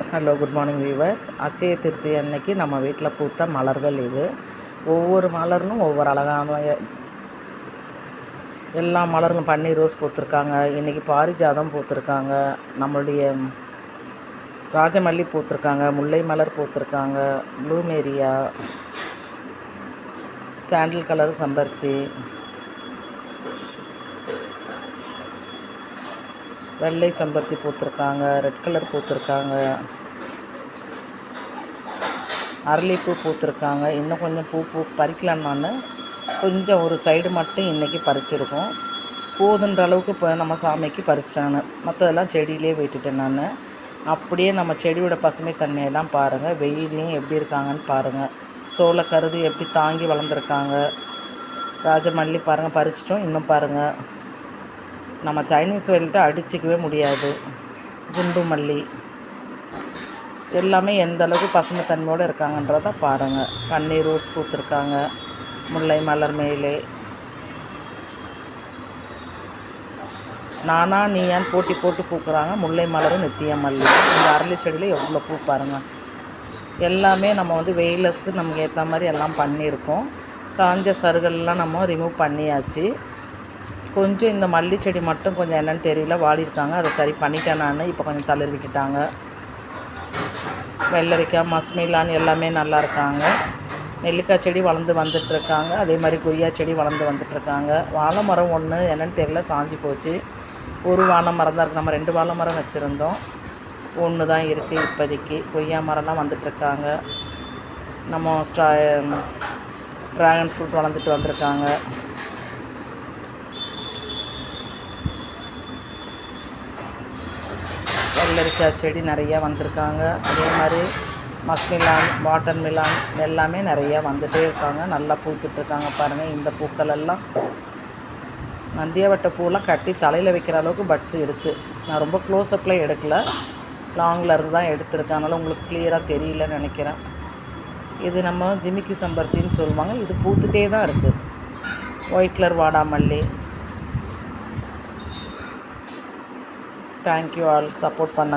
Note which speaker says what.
Speaker 1: Hello good morning viewers அச்சய திருத்தி அன்னைக்கு நம்ம வீட்டில் பூத்த மலர்கள் இது. ஒவ்வொரு மலர்னும் ஒவ்வொரு அழகான எல்லா மலர்களும் பன்னீர் ரோஸ் பூத்துருக்காங்க. இன்றைக்கி பாரிஜாதம் பூத்துருக்காங்க. நம்மளுடைய ராஜமல்லி பூத்துருக்காங்க. முல்லை மலர் பூத்துருக்காங்க. ப்ளூமேரியா சாண்டில் கலர் சம்பருத்தி வெள்ளை செம்பருத்தி பூத்துருக்காங்க ரெட் கலர் பூத்துருக்காங்க. அரளிப்பூ பூத்துருக்காங்க. இன்னும் கொஞ்சம் பூ பூ பறிக்கலாம் நான். கொஞ்சம் ஒரு சைடு மட்டும் இன்றைக்கி பறிச்சிருக்கோம். போதுன்ற அளவுக்கு இப்போ நம்ம சாமிக்கு பறிச்சிட்டாங்க மற்றதெல்லாம் செடியிலே விட்டுட்டேன் நான். அப்படியே நம்ம செடியோட பசுமை தண்ணியெல்லாம் பாருங்கள் வெயிலையும் எப்படி இருக்காங்கன்னு பாருங்கள் சோளை கருது எப்படி தாங்கி வளர்ந்துருக்காங்க. ராஜமல்லி பாருங்கள் பறிச்சிட்டோம். இன்னும் பாருங்கள் நம்ம சைனீஸ் வெயில்கிட்ட அடிச்சிக்கவே முடியாது. குண்டு மல்லி எல்லாமே எந்த அளவுக்கு பசுமை தன்மையோடு இருக்காங்கன்றத பாருங்கள் பன்னீர் ரோஸ் பூத்துருக்காங்க. முல்லை மலர் மேலே. நானா நீயான் போட்டி போட்டு பூக்குறாங்க? முல்லை மலரும் நித்திய மல்லி. இந்த அரளி செடியில் எவ்வளோ பூ பாருங்கள் எல்லாமே நம்ம வந்து வெயிலுக்கு நமக்கு ஏற்ற மாதிரி எல்லாம் பண்ணியிருக்கோம். காஞ்ச சருகள்லாம் நம்ம ரிமூவ் பண்ணியாச்சு. கொஞ்சம் இந்த மல்லி செடி மட்டும் கொஞ்சம் என்னென்னு தெரியல வாடிருக்காங்க அதை சரி பண்ணிட்டேன் நான். இப்போ கொஞ்சம் தளிர் விட்டுட்டாங்க. வெள்ளரிக்காய் மஸ்மிலான்னு எல்லாமே நல்லா இருக்காங்க. நெல்லிக்காய் செடி வளர்ந்து வந்துட்டுருக்காங்க. அதே மாதிரி கொய்யா செடி வளர்ந்து வந்துட்டுருக்காங்க. வாழை மரம் ஒன்று என்னன்னு தெரியல சாஞ்சு போச்சு. ஒரு வாழை மரம் தான் இருக்குது நம்ம ரெண்டு வாழை மரம் வச்சுருந்தோம். ஒன்று தான் இருக்குது இப்போதைக்கு. கொய்யா மரம்லாம் வந்துட்டுருக்காங்க. நம்ம ஸ்ட்ரா ட்ராகன் ஃப்ரூட் வளர்ந்துட்டு வந்திருக்காங்க. வெள்ளரிக்காய் செடி நிறையா வந்திருக்காங்க. அதே மாதிரி மஸ்மிலான் வாட்டர் மிலான் எல்லாமே நிறையா வந்துகிட்டே இருக்காங்க. நல்லா பூத்துட்ருக்காங்க பாருங்கள் இந்த பூக்கள் எல்லாம் நந்தியாவட்டை பூலாம் கட்டி தலையில் வைக்கிற அளவுக்கு பட்ஸ் இருக்குது நான் ரொம்ப க்ளோஸ்அப்பில் எடுக்கல. லாங்கில் இருந்து தான் எடுத்திருக்கேன். அதனால் உங்களுக்கு கிளியராக தெரியலன்னு நினைக்கிறேன். இது நம்ம ஜிமிக்கி சம்பருத்தின்னு சொல்லுவாங்க. இது பூத்துட்டே தான் இருக்குது ஒயிட் கலர் வாடாமல்லி தேங்க்யூ ஆல் சப்போர்ட் பண்ண